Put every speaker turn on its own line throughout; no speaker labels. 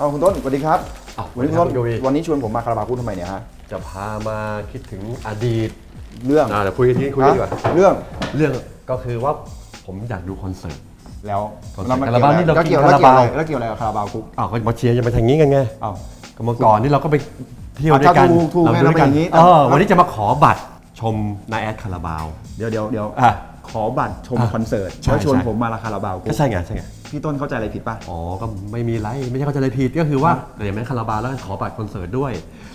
เอาคุณต้นสวัสดีครับ
อ้าว
วันนี้คุณต้น
สวัสดีครับคุณกวี
วันนี้ชวนผมมาคาราบาวพูดทำไมเนี่ยฮะ
จะพามาคิดถึงอดีต
เรื่อง
อ่าเดี๋ยวคุยกันที่คุยกันดีกว่า
ฮะเรื่อง
เรื่องก็คือว่าผมอยากดูคอนเสิร์ต
แล้ว
คอนเสิร์ต
แล้วมัน
คาราบาวนี่เรา
แล้วเกี่ยว
กิน
แล้ว
คารา
เกี่ยว
บาว
อะไรแล้วเกี่ยวอะไรกับคาราบาวกุ๊ก
อ้าวก็มาเชียร์จะมาทางนี้กันไง
อ้าว
ก็เมื่อก่อนนี่เราก็ไปเที่ยว
อะ
ด้วยกัน
ถูกถูก
เรา
ไง
ดูด้วยกัน
เราไปอย่างนี้
เออวันนี้จะมาขอบัตรชมนายแอดคาราบาว
เดี๋ยวเดี๋ยวเดี๋ยว
อะ
ขอบัตรชม
อะ
คอนเสิร์ต
ใช่
แล้วชวน
ใช่
ผมมาละคาราบาวกุ๊
ก็
ก
ใช่ไงใช่ไง
พี่ต้นเข้าใจอะไรผิดป่ะ
อ๋อ ก็ไม่มีไร ไม่ใช่เข้าใจอะไรผิดก็คือว่าเดี๋ยวแม่คาราบาวแล้วก็ขอบัตรคอนเสิร์ตด้วย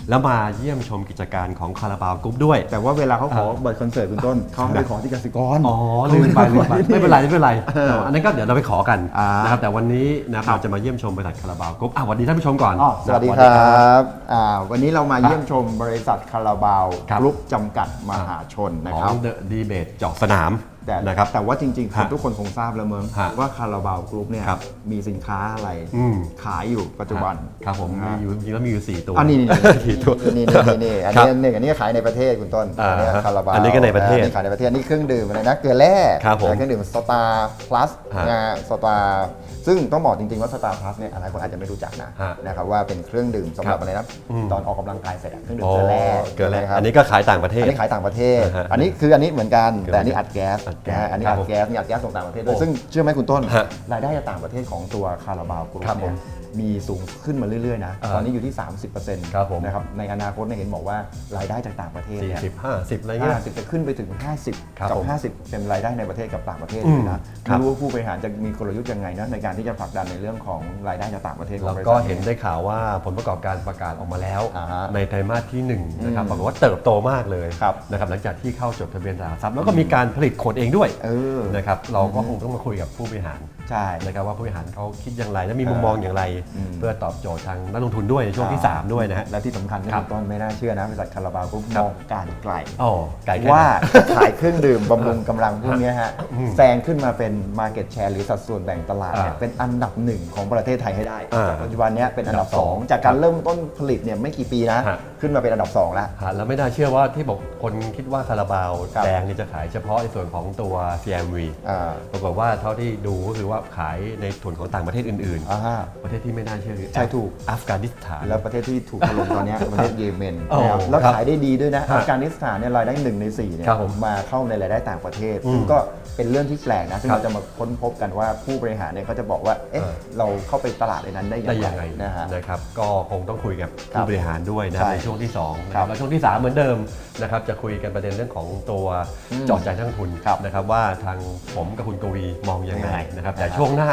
แล้วมาเยี่ยมชมกิจการของคาราบาวกรุ๊ปด้วย
แต่ว่าเวลาเขาขอบัตรคอนเสิร์ตคุณต้นเขาให้ไปขอที่กสิกร
อ๋อ ลืมไปลืมไปไม่เป็นไรไม่เป็นไร
เออ
อันนั้นก็เดี๋ยวเราไปขอกัน
อ่าน
นะครับ แต่วันนี้นะครับเราจะมาเยี่ยมชมบริษัทคาราบาวกรุ๊ปอะสวัสดีท่านผู้ชมก่อน
อ๋อสวัสดีครับอ่าวันนี้เรามาเยี่ยมชมบริษัทคาราบาว
ครับ
กรุ๊ปจำกัดมหาชนนะ
ขอ
ครับ
งเดอะดีเบตเจาะสนาม
แต่
นะครับ
แต่ว่าจริงๆคน
ฮะ
ทุกคนคงทราบแล้วมั้ง
ฮะ
ว่าคาราบาวกรุ๊ปเนี่ย
ครับ
มีสินค้าอะไร
อืม
ขายอยู่ปัจจุบัน
ครับผมมี
นะ
อยู่จริงๆแล้วมีอยู่สี่ตัว
อันนี้
สี่ตัว
นี่นี่นี่นี่อัน
ครั
นี้
บ
หนึ่งอันนี้ขายในประเทศคุณต้น
อ่า
อันนี้คาราบาว
อันนี้ก็ในประเทศ
ขายในประเทศนี่เครื่องดื่มอะไรนะเกลือแร่
ครับผม
เครื่องดื่มสตาร์พลัส
ฮะ
นะสตาร์ซึ่งต้องบอกจริงๆว่าสตาร์พลัสเนี่ยหลายคนอาจจะไม่รู้จักนะ
ฮะ
นะครับว่าเป็นเครื่องดื่มสำหรับ
ครับ
อะไรนะ
อืม
ตอนออกกำลังกายเสร็จอะเครื่องดื่ม
อ๋อ
เกลือแร่
เกลือแร่
นะครับ
อันนี้ก็ขายต่างประเทศ
อันนี้ขายต่างประเทศ
อ่าฮะ
อันนี้คืออันนี้เหมือนกัน
เกลือ
แต่อันนี้อัดแก๊ส
อัดแก๊ส
นะฮะอันนี้
ครั
อั
บ
ดแก๊สมีอัดแก๊สส่งต่างประเทศด้วย
โอ้
ซึ่งเชื่อไหมคุณต้น
ฮะ
รายได้จากต่างประเทศของตัวคาราบาวกรุ๊ป
ครับผม
เนี่ย มีสูงขึ้นมาเรื่อยๆนะ
อ่า
ตอนนี้อยู่ที่ 30%
ครับผม
นะครับ ในอนาคตเนี่ยเห็นบอกว่ารายได้จากต่างประเทศ
สี่
เนี่ย
สิบห้าสิบอะไรเงี้ย
50 จะขึ้นไปถึง 50
ครับ
กั
ผม
50 เป็นรายได้ในประเทศกับต่างประเทศ
อืม
เลยนะครับ ไม่รู้ว่าผู้บริหารจะมีกลยุทธ์ยังไงนะในการที่จะผลักดันในเรื่องของรายได้จากต่างประเทศของ
แล้ว
บริษัท
ก็เห็นได้ข่าวว่าผลประกอบการประกาศออกมาแล้ว
อ่าฮะ
ในไตรมาสที่1นะครับ
อืม
ปรากฏว่าเติบโตมากเลย
ครับ
นะครับหลังจากที่เข้าจดทะเบียนตลาดหลักทรัพย์แล้วก็มีการผลิตโคดเองด้วย
เออ
นะครับเราก็คงต้องมาคุยกับผู้บริหาร
ใช่
นะครับว่าผู้บริหารเขาคิดอย่างไรและมีมุมมองอย่างไร
อืม
เพื่อตอบโจทย์ทางนักลงทุนด้วยในช่วงที่ 3 ด้วยนะฮะ
และที่สำคัญที่
ครับ
คุณต้นไม่น่าเชื่อนะบริษัทคาราบาวกรุ๊ปมองการไกล
อ๋อไก่แค่
ว่า
นั้น
จะขายเครื่องดื่มบำรุงกำลังพวกเนี้ยฮะแซงขึ้นมาเป็น Market Share หรือสัดส่วนแบ่งตลาดเนี่ย
อ่า
เป็นอันดับหนึ่งของประเทศไทยให้ได้
อ่า
ปัจจุบันเนี้ยเป็นอันดับ
อันดับสอง
2จากการเริ่มต้นผลิตเนี่ยไม่กี่ปีนะ
ฮะ
ขึ้นมาเป็นอันดับ 2 แล้ว
ฮะแล้วไม่น่าเชื่อว่าที่บอกคนคิดว่าคาราบาว
ครับ
แดงนี่จะขายเฉพาะในส่วนของตัว CMV
อ่า
ปรากฏว่าเท่าที่ดูก็คือว่าขายในส่วนของต่างประเทศอื่น
อ่าฮะ
ๆประเทศที่ไม่น่าเชื่อคือ
ใช่ถูก
อัฟกานิสถาน
แล้วประเทศที่ถูกถล่มตอนเนี้ยประเทศเยเมน
โอ้
นะครับแล้ว
ครับ
ขายได้ดีด้วยนะ
ฮะ
อัฟกานิสถานเนี่ยรายได้หนึ่งในสี่เนี่ย
ครับผม
มาเข้าในรายได้ต่างประเทศ
อืม
ซึ่งก็เป็นเรื่องที่แปลกนะซึ่ง
ครับ
เราจะมาค้นพบกันว่าผู้บริหารเนี่ยเขาจะบอกว่าเอ๊ะ
เออ
เราเข้าไปตลาดในนั้นได้ยั
ได้
ง
ยังไง
ไงนะฮะ
นะครับ ก็คงต้องคุยกับ
ครับ
ผู้บริหารด้วยนะ
ใช่
ในช่วงที่2นะ
ค
ค
รั
รั
บบ
แล้วช่วงที่ 3 เหมือนเดิมนะครับจะคุยกันประเด็นเรื่องของตัว
อืม
เจาะใจนักลงทุน
ครับ
นะครับว่าทางผมกับคุณกวีมองยังไง
ยังไง
นะครับแต่
นะฮะ
ช่วงหน้า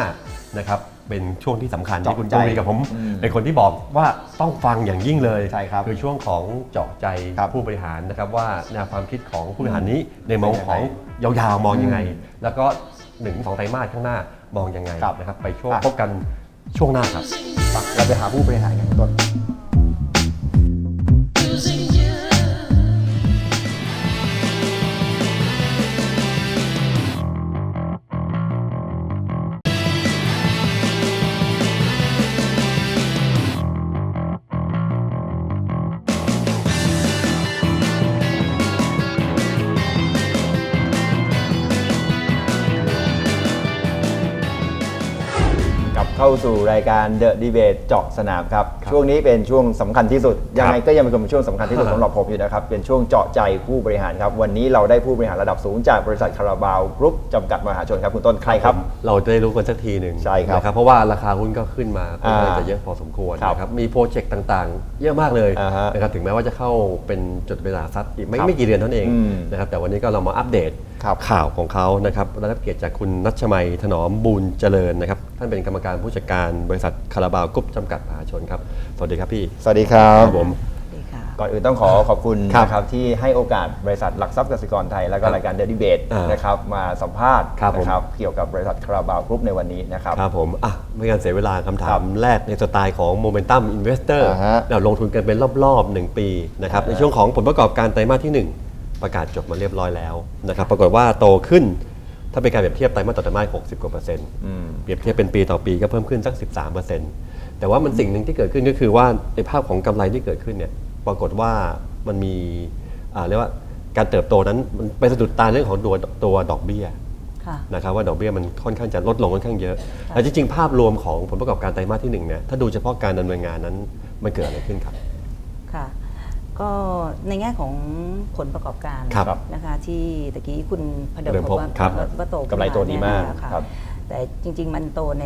นะครับ เป็นช่วงที่สำคัญที่
เจาะ
คุณ
ใจ
กวีกับผม
อืม
เป็นคนที่บอกว่าต้องฟังอย่างยิ่งเลย
ใช่ครับ
คือช่วงของเจาะใจ
ครับ
ผู้บริหารนะครับว่าแนวความคิดของผู้บริหารนี้ในมอง
เป็นยัง
ข
ไง
องยาวๆมองยังไง
อืม
แล้วก็หนึ่งสองไตรมาสข้างหน้ามองยังไง
ครับ
นะครับ ไปช่วง
อะ
พบกันช่วงหน้าครับ
ไปเราไปหาผู้บริหารกันต้น สู่รายการ The Debate เจาะสนามครับ ช่วงนี้เป็นช่วงสำคัญที่สุด ยังไงก็ยังเป็นช่วงสำคัญที่สุดสำหรับผมอยู่นะครับ เป็นช่วงเจาะใจผู้บริหารครับ วันนี้เราได้ผู้บริหารระดับสูงจากบริษัทคาราบาวกรุ๊ปจำกัดมหาชนครับ คุณต้นใครครับ
เราจะได้รู้กันสักทีหนึ่ง
ใช่ครับ
นะเพราะว่าราคาหุ้นก็ขึ้นมาค่อนข้าง
อ่า
จะเยอะพอสมควร
ครับ
นะครับ มีโปรเจกต์ต่างๆ เยอะมากเลย
อ่าฮะ
นะครับ ถึงแม้ว่าจะเข้าเป็นจดทะเบียนตลาดทรัพย์อีกไม่
ครับ
ไม่กี่เดือนเท่านั้นเอง
อืม
นะครับ แต่วันนี้ก็เรามาอัปเดต
ครับ
ข่าวของเขานะครับได้รับเกียรติจากคุณนัชมัยถนอมบูรณ์เจริญนะครับ ท่านเป็นกรรมการผู้จัดการบริษัทคาราบาวกรุ๊ปจำกัดมหาชนครับ สวัสดีครับพี่
สวัสดีครับ
ครับผม
ดีค่ะ
ก่อนอื่นต้องขอขอบคุณ
ครับ
นะครับที่ให้โอกาสบริษัทหลักทรัพย์กสิกรไทย แล้วก็
ครับ
รายการ The Debate
อ่าน
นะครับมาสัมภาษณ์
ครับผม
นะครับเกี่ยวกับบริษัทคาราบาวกรุ๊ปในวันนี้นะครับ
ครับผมอะไม่การเสียเวลาคำถา
ครั
ม
บ
แรกในสไตล์ของ Momentum Investor
อ่าฮะ
เราลงทุนกันเป็นรอบๆ 1 ปีนะครับ
อ่าฮะ
ในช่วงของผลประกอบการไตรมาสที่ 1 ประกาศจบมาเรียบร้อยแล้วนะครับ ปรากฏว่าโตขึ้น ถ้าเป็นการเปรียบเทียบไตรมาสต่อไตรมาส60กว่าเปอร์เซ็นต์
อืม
เปรียบเทียบเป็นปีต่อปีก็เพิ่มขึ้นสัก 13เปอร์เซ็นต์แต่ว่ามันสิ่งหนึ่งที่เกิดขึ้นก็คือว่าในภาพของกำไรที่เกิดขึ้นเนี่ยปรากฏว่ามันมีอ่าเรียกว่าการเติบโตนั้นมันไปสะดุดตาเรื่องของตัวตัวดอกเบี้ย
ค่ะ
นะครับว่าดอกเบี้ยมันค่อนข้างจะลดลงค่อนข้างเยอะแต่จริงๆภาพรวมของผลประกอบการไตรมาสที่หนึ่งเนี่ยถ้าดูเฉพาะการดำเนินงานนั้นมันเกิดอะไรขึ้นครับ
ค่ะ ก็ในแง่ของผลประกอบการ
ครับ
นะคะที่ตะกี้คุณพเดิม
พเดิม
บอกว่า
ครับ
ว่าโตขึ้น
กำไรโตดีมาก
เนี่ยนะคะ
ครับ
แต่จริง ๆ มันโตใน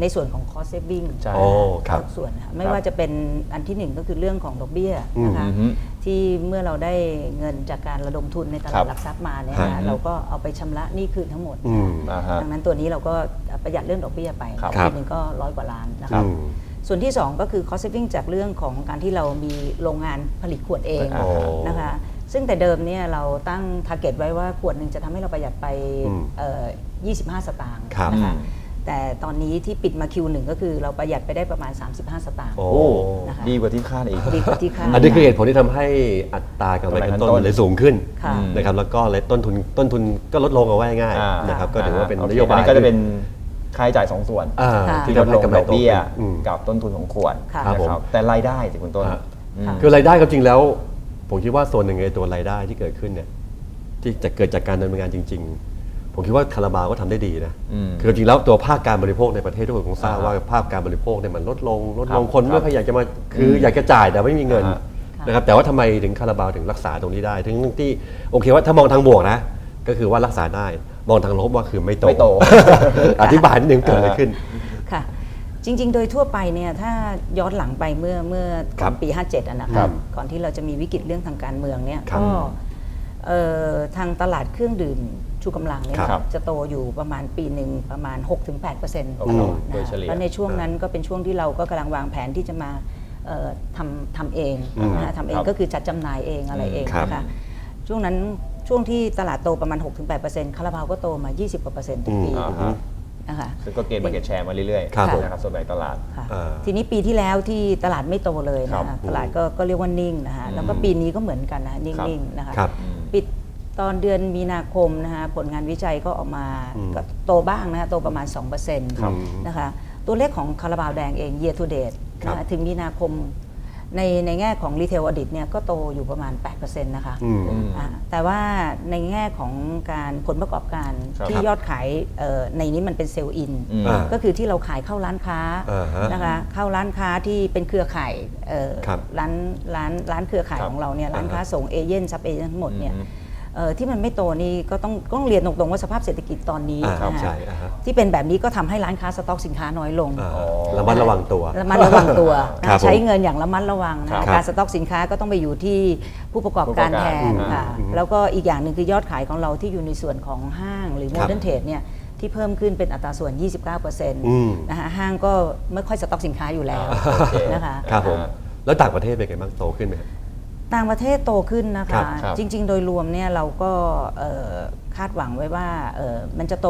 ในส่วนของ cost saving
ใช่
โอ้ครับ
ทุกส่วนนะคะไม่ว่าจะเป็นอันที่หนึ่งก็คือเรื่องของดอกเบี้ยนะคะ
อืมอืม
ที่เมื่อเราได้เงินจากการระดมทุนในต
ครั
ลาด
บ
หลักทรัพย์มาเนี่ย
ครั
นะ
บ
เราก็เอาไปชำระหนี้คืนทั้งหมด
อืม
อ่าฮะ
ดังนั้นตัวนี้เราก็ประหยัดเรื่องดอกเบี้ยไป
ครับ
ปีหนึ่งก็ร้อยกว่าล้านนะ
ครั
คะ
บ
ส่วนที่ 2 ก็คือ cost saving จากเรื่องของการที่เรามีโรงงานผลิตขวดเอง
โอ้
นะคะ ซึ่งแต่เดิมเนี่ยเราตั้ง t a r g e t ไว้ว่าขวดหนึ่งจะทำให้เราประหยัดไป
อืม
เอ่อ25 สตางค์
ครับ
นะคะ
อืม
แต่ตอนนี้ที่ปิดมา Q1 ก็คือเราประหยัดไปได้ประมาณ 35 สตางค์
โอ้
โอ้
นะคะ
ดีกว่าที่คาดอีก
ดีกว่าที่คาด
อันนี้คือเหตุผลที่ทำให้อัตรากำไรขั้นต้น
กำไรขั้นต้น
มันเลยสูงขึ้น
ค่ะ
นะครับแล้วก็เลยต้นทุนต้นทุนก็ลดลงเอาไว้ง่าย
อ่า
ๆนะครับก็ถือว่าเป็น
โคน
โยบาย
อันี้ก็จะเป็น ค่าใช้จ่ายสองส่วน
อ่า
ค่ะ
ที่
ที่
ลดลง
ทำให้
ดอกเบี้ย
กำไรโตขึ้นอืม
กับต้นทุนของขวด
ค่ะ
ครับผม
นะแต่รายได้สิคุณต้น
ฮะ
อืม
คือรายได้ก็จริงแล้ว ผมคิดว่าส่วนหนึ่งในตัวรายได้ที่เกิดขึ้นเนี่ยที่จะเกิดจากการดำเนินงานจริง ๆ ผมคิดว่าคาราบาวก็ทำได้ดีนะ
อืม
คือจริงแล้วตัวภาคการบริโภคในประเทศทุกคนคงทราบ
อ่าฮะ
ว่าภาคการบริโภคเนี่ยมันลดลงลดลง
ครับ
คนไม่
ครับ
ค่อยอยากจะมาคือออยากจะจ่ายแต่ไม่มีเงิน
อ่าฮะ
นะครับแต่ว่าทำไมถึงคาราบาวถึงรักษาตรงนี้ได้ ถึงที่โอเคว่าถ้ามองทางบวกนะก็คือว่ารักษาได้ มองทางลบว่าคือไม่โต
ไม่โต
อธิบายนิดนึงเกิดอะไรขึ้น
ค่ะ จริง ๆ โดยทั่วไปเนี่ยถ้าย้อนหลังไปเมื่อเมื่อ
ครั
ก่อบนปี 57อะนะ
ครั
คะ
บ
ก่อนที่เราจะมีวิกฤตเรื่องทางการเมืองเนี่ย
ครับ
ก็เอ่อทางตลาดเครื่องดื่มชูกำลังเนี่ย
ครับ
จะโตอยู่ประมาณปีหนึ่งประมาณ 6-8%ต
โอ้โห
ลอดนะ
โดยเฉลี่ย
แล้วในช่วงนั้นก็เป็นช่วงที่เราก็กำลังวางแผนที่จะมาเอ่อทำทำเอง
อืม
นะทำเอ
ค
ง
รับ
ก็คือจัดจำหน่ายเองอะไรเอง
ครับ
นะคะ ช่วงนั้น ช่วงที่ตลาดโตประมาณ 6-8%คาราบาวก็โตมา 20กว่าเปอร์เซ็นต์ทุกปี
อ่าฮะ
นะคะ
ซึ่งก็เกณฑ์มาเก็ตแชร์มาเรื่อย
ครับผม
ๆนะครับส่วนแบ่งตลาด
ค่ะ
อ่า
ทีนี้ปีที่แล้วที่ตลาดไม่โตเลย
ครั
นะ
บ
คะตลาดก็ก็เรียกว่านิ่งนะคะแล้วก็ปีนี้ก็เหมือนกันนะคะนิ่งๆนะคะ
ครับ
ปิดตอนเดือนมีนาคมนะคะผลงานวิจัยก็ออกมา
อืม
ก็โตบ้างนะคะโตประมาณ2%
ครับ
นะคะตัวเลขของคาราบาวแดงเอง year to date
ครับ
นะคะถึงมีนาคม ในในแง่ของ retail audit เนี่ยก็โตอยู่ประมาณ 8%นะคะ
อืม
อืม
อ่าแต่ว่าในแง่ของการผลประกอบการ
ครับ
ที่ยอดขายเอ่อในนี้มันเป็นเซลล์อิน
อืม
อ่า
ก็คือที่เราขายเข้าร้านค้า
อ่าฮะ
นะคะเข้าร้านค้าที่เป็นเครือข่ายเอ่อ
ครับ
ร้านร้านร้านเครือข่าย
ครับ
ของเราเนี่ยร้านค้า
อ่าฮะ
ส่งเอเย่นซับเอเย่นทั้งหมดเนี่ย
อืม
เอ่อ ที่มันไม่โตนี่ก็ต้องต้องเรียนตรงๆว่าสภาพเศรษฐกิจตอนนี้
อ่าครับ
นะ
ใช่
คะ
อ่าฮะ
ที่เป็นแบบนี้ก็ทำให้ร้านค้าสต็อกสินค้าน้อยลง
อ่า
อ๋อ
ระมัดระวังตัว
ระมัดระวังตัวนะครับ
ผม
ใช้เงินอย่างระมัดระวังนะครับการสต็อกสินค้าก็ต้องไปอยู่ที่ผู้ประกอบการ
ผู้ประกอบ
แท
การ
น
อืม
ค่ะ
อืม
แล้วก็อีกอย่างหนึ่งคือยอดขายของเราที่อยู่ในส่วนของห้างหรือโมเดิร์นเทรดเนี่ยที่เพิ่มขึ้นเป็นอัตราส่วน 29%น
อืมะ
คะห้างก็ไม่ค่อยสต็อกสินค้าอยู่แล้ว
โอเค
นะคะ
ครับผม
อ่า
แล้วต่างประเทศเป็นไงบ้างโตขึ้นไหมครับ
ต่างประเทศโตขึ้นนะ
ครั
คะ
บ
ครับ
จริง ๆ โดยรวมเนี่ยเราก็เอ่อคาดหวังไว้ว่าเอ่อมันจะโต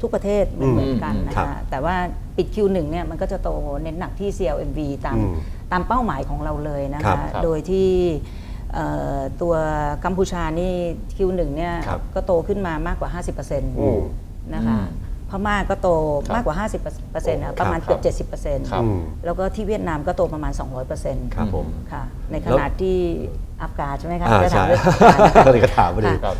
ทุกประเทศเหมือนเหมือนกันนะ
ครั
คะ
บ
แต่ว่าปิด Q1 เนี่ยมันก็จะโตเน้นหนักที่ CLMV ตาม
อืม
ตามเป้าหมายของเราเลยนะ
ครั
คะ
บ
ครับ
โดยที่เอ่อตัวกัมพูชานี่ Q1 เนี่ย
ครับ
ก็โตขึ้นมามากกว่า 50%น
อืมะ
คะพม่าก็โตมากกว่า 50%นะประมาณ
ครับ
เกือบ70%
ครับ
อืม
แล้วก็ที่เวียดนามก็โตประมาณ 200%
ครับผม
ค่ะในข
แล้ว
ณะที่อัฟกานใช่ไหมคะ
อ่า
จะถา
ใช่
มเรื่องอัฟกานนะคะ
เลยก็ถามพอดี
ค่ะ
ครับ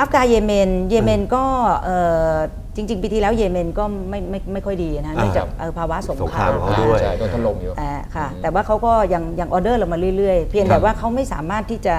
อัฟกานเยเมนเยเมนก็เอ่อจริง ๆ ปีที่แล้วเยเมนก็ไม่ไม่ไม่ค่อยดีนะเนื่องจากเอ่อภาวะสง
สง
ค
ครารา
มม
ของเขาด้วย
ใช่โดนถล่มอยู่
แต่ค่ะแต่ว่าเขาก็ยังยังออเดอร์เรามาเรื่อยๆ เพียง
ครั
แต่
บ
ว่าเขาไม่สามารถที่จะ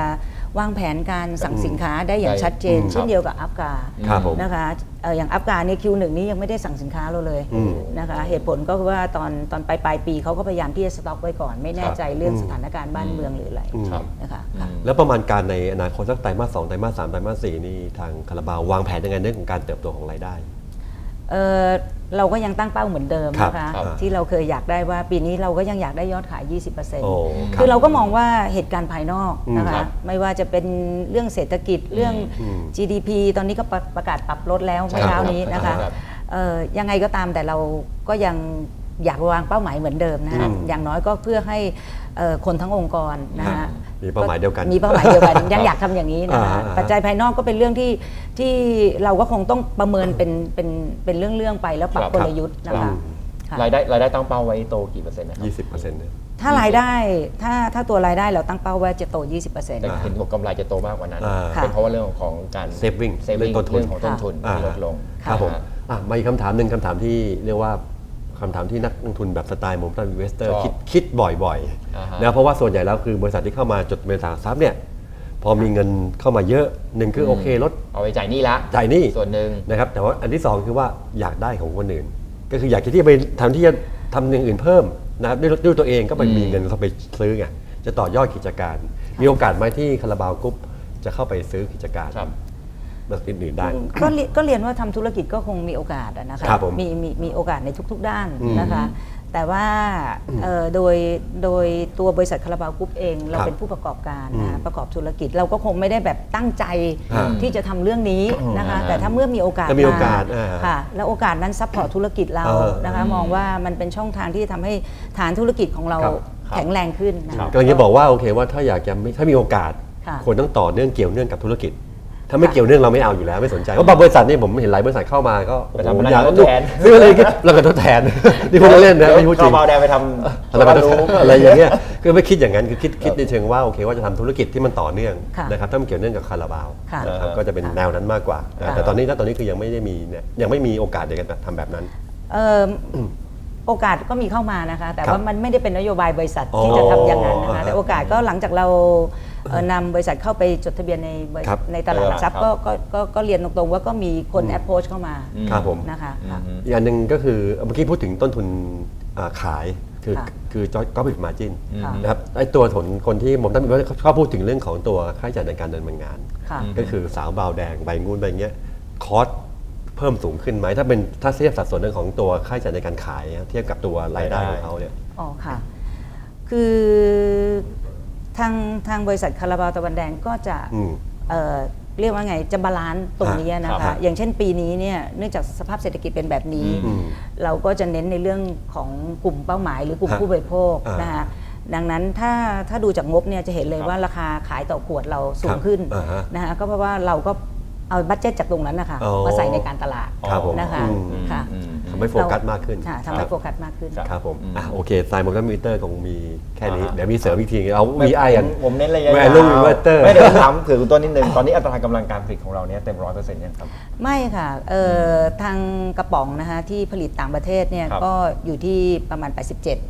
วางแผนการสั่งสินค้าได้อย่าง
ได้
ชัดเจน
อืม
เช่นเดียวกับอัฟกา
ครับผม
นะคะเอ่ออย่างอัฟกานเนี่ยคิวหนึ่งนี้ยังไม่ได้สั่งสินค้าเราเลย
อืม
นะคะเหตุผลก็คือว่าตอนตอนปลายปลายปีเขาก็พยายามที่จะสต็อกไว้ก่อน ไม่แน่ใจเรื่อง
อืม
สถานการณ์บ้านเมืองหรืออะไร
อืม
ครับ
นะคะค่ะ
แล้วประมาณการในอนาคตสักไตรมาสสองไตรมาสสามไตรมาสสี่นี่ทางคาราบาววางแผนยังไงเรื่องของการเติบโตของรายได้
เอ่อเราก็ยังตั้งเป้าเหมือนเดิม
ครับ
นะคะ
ครับ
ที่เราเคยอยากได้ว่าปีนี้เราก็ยังอยากได้ยอดขาย 20%
โอ้
คือเราก็มองว่าเหตุการณ์ภายนอกนะ
ครั
คะ
บ
ไม่ว่าจะเป็นเรื่องเศรษฐกิจเรื่อง
อืม
GDP ตอนนี้ก็ประประกาศปรับลดแล้วเมื่อ
ใช่
เช้า
ครับ
นี้นะคะ
ครับ
เอ่อยังไงก็ตามแต่เราก็ยังอยากวางเป้าหมายเหมือนเดิมนะ
ครั
คะ
บ
อย่างน้อยก็เพื่อให้เอ่อคนทั้งองค์กรนะ
ครั
คะ
บ มีเป้าหมายเดียวกัน
มีเป้าหมายเดียวกัน ยังอยากทำอย่างนี้นะคะ
อ่าอ่า
ปัจจัยภายนอกก็เป็นเรื่องที่ที่เราก็คงต้องประเมินเป็นเป็นเป็นเรื่องๆไปแล้วปรับ
ครับ
กลยุทธ์นะ
ครั
คะ
บ
ค่ะ
รายได้รายได้ตั้งเป้าไว้โตกี่เปอร์เซ็นต์นะครับ
ยี่สิบเปอร์เซ็นต์เนี่ย
ถ้ารายได้ถ้าถ้าตัวรายได้เราตั้งเป้าว่าจะโต 20%
แต่เห็นบอกกำไรจะโตมากกว่านั้น
อ่า
เป็นเพราะว่าเรื่องของการ
Saving
เซฟ
เรื่
วิ่
องงต้นทุน
เรื่องของต้นทุน
อ่า
ที่ลดลง
ครับผม
นะฮะ
อะมาอีกคำถามหนึ่งคำถามที่เรียกว่า คำถามที่นักลงทุนแบบสไตล์โมมตันอินเวสเตอร์
ชอบ
คิดคิดบ่อย
อ่าฮะ
ๆนะเพราะว่าส่วนใหญ่แล้วคือบริษัทที่เข้ามาจดเป็นตลาดทรัพย์เนี่ยพอมีเงินเข้ามาเยอะหนึ่งคือโอเคลด
เอาไปจ่ายหนี้ละ
จ่ายหนี้
ส่วนหนึ่ง
นะครับแต่ว่าอันที่สองคือว่าอยากได้ของคนอื่น ก็คืออยากจะที่จะไปทำที่จะทำอย่างอื่นเพิ่มนะครับด้วยด้วยตัวเองก็ไป
อืม
มีเงินเข้าไปซื้อไงจะต่อยอดกิจการ มีโอกาสไหมที่คาราบาวกรุ๊ปจะเข้าไปซื้อกิจการ
ครับ
บริษัทอื่นๆได้
ก็เรียก็เรียนว่าทำธุรกิจก็คงมีโอกาสอะนะคะ
ครับผม
มีมีมีโอกาสในทุกๆ ด้าน
อืม
นะคะ แต่ว่าเอ่อโดยโดยตัวบริษัทคาราบาวกรุ๊ปเอง เรา
ครับ
เป็นผู้ประกอบการ
อื
นะ
ม
ประกอบธุรกิจเราก็คงไม่ได้แบบตั้งใจ
อ่า
ที่จะทำเรื่องนี้นะคะ
อ่า
แต่ถ้าเมื่อมีโอกาส
ถ้ามีโอกาสอ่า
ค่ะแล้วโอกาสนั้นซัพพอร์ตธุรกิจเรา
เออ
นะคะ มองว่ามันเป็นช่องทางที่ทำให้ฐานธุรกิจของเรา
ครับ
แข็งแรงขึ้นนะ
ครั
คะ
บ
กำลังจะบอกว่าโอเคว่าถ้าอยากจะไม่ถ้ามีโอกาส
ค่ะ
ควรต้องต่อเนื่องเกี่ยวเนื่องกับธุรกิจ ถ้าไม่
ค่ะ
เกี่ยวเนื่องเราไม่เอาอยู่แล้วไม่สนใจเพราะบางบริษัทนี่ผมเห็นหลายบริษัทเข้ามาก็โอ้
ไป
โห
ทำพนัก
องา
น
ยาก
ทดแทน
ซื้ออะไรก็เราก็ทดแทนนี่พูดเล่นๆนะไม่พูดจริง
คาราบาวแดงไปทำ
อะไรแบบนั้นอะไรอย่างเงี้ยคือไม่คิดอย่างนั้นคือคิดคิดในเชิงว่าโอเคว่าจะทำธุรกิจที่มันต่อเนื่อง
ค่ะ
นะครับถ้ามันเกี่ยวเนื่องกับคาราบาว
ค่ะ
นะครับก็จะเป็นแนวนั้นมากกว่า
ค่ะ
แต่ตอนนี้ณตอนนี้คือยังไม่ได้มีเนี่ยยังไม่มีโอกาสในการทำแบบนั้น
เอ่ออ โอกาสก็มีเข้ามานะคะ แต่
ครับ
ว่ามันไม่ได้เป็นนโยบายบริษัท
อ๋อ
ที่จะทำอย่างนั้นนะ
อ่า
คะ
ฮะ
แต่โอกาสก็หลังจากเราเอ่อนำบริษัทเข้าไปจดทะเบียนในบริ
ครับ
ในตลาดหลักทรัพย์
ครั
ก็
บ
ก็ก็ก็เรียนตรงๆว่าก็มีคนแอปโพสเข้ามา
อืม
ครับผม
นะคะค่ะ
อีกอันหนึ่งก็คือเมื่อกี้พูดถึงต้นทุนอ่าขายคือ
ค่ะ
คือจอยก็ผิดมาจิน
ค่ะ
นะครับไอ้ตัวผลคนที่ผมตั้งว่าเขาพูดถึงเรื่องของตัวค่าใช้จ่ายในการดำเนินงาน
ค่ะ
ก็คือสาวบาวแดงใบงูนใบเงี้ยคอส เพิ่มสูงขึ้นไหมถ้าเป็นถ้าเทียบสัดส่วนเรื่องของตัวค่าใช้จ่ายในการขายเทียบกับตัวรายได้ของเขาเนี่ย
อ๋อค่ะ คือทางทางบริษัทคาราบาวตะวันแดงก็จะ
อืม
เอ่อเรียกว่าไงจะบาลานซ์ตรงนี้นะ
ครั
คะ
บ
อย่างเช่นปีนี้เนี่ยเนื่องจากสภาพเศรษฐกิจเป็นแบบนี้
อืม
เราก็จะเน้นในเรื่องของกลุ่มเป้าหมาย หรือกลุ่ม
ฮะ
ผู้บริโภค
อ่าน
นะคะดังนั้นถ้าถ้าดูจากงบเนี่ยจะเห็นเลย
ครับ
ว่าราคาขายต่อขวดเราสู
ครั
ง
บ
ขึ้น
อ่าฮะ
นะคะก็เพราะว่าเราก็ เอาบัตเจ็ตจากตรงนั้นนะคะ
อ๋อ
มาใส่ในการตลาด
ครับผม
นะคะ
อืม
ค่ะ
อืม
ทำให้โฟกัสมากขึ้น
ค่ะทำให้โฟกัสมากขึ้น
ครับ
ครับผม
อืม
อะโอเคไซมอนก็มิเตอร์คงมีแค่นี้
อ่าฮะ
เดี๋ยวมีเสริมอีกทีเอา VI กัน
ผมเน้นระยะ
แว
ยาว
ลูอินเวอร์เตอร์
ไม่เดี๋ยวผมถามเผื่อคุณต้นนิดนึง ตอนนี้อัตรากำลังการผลิตของเราเนี่ยเต็มร้อยเปอร์เซ็นต์ยังครับ
ไม่ค่ะเอ่อทางกระป๋องนะคะที่ผลิตต่างประเทศเนี่ย
ครับ
ก็อยู่ที่ประมาณ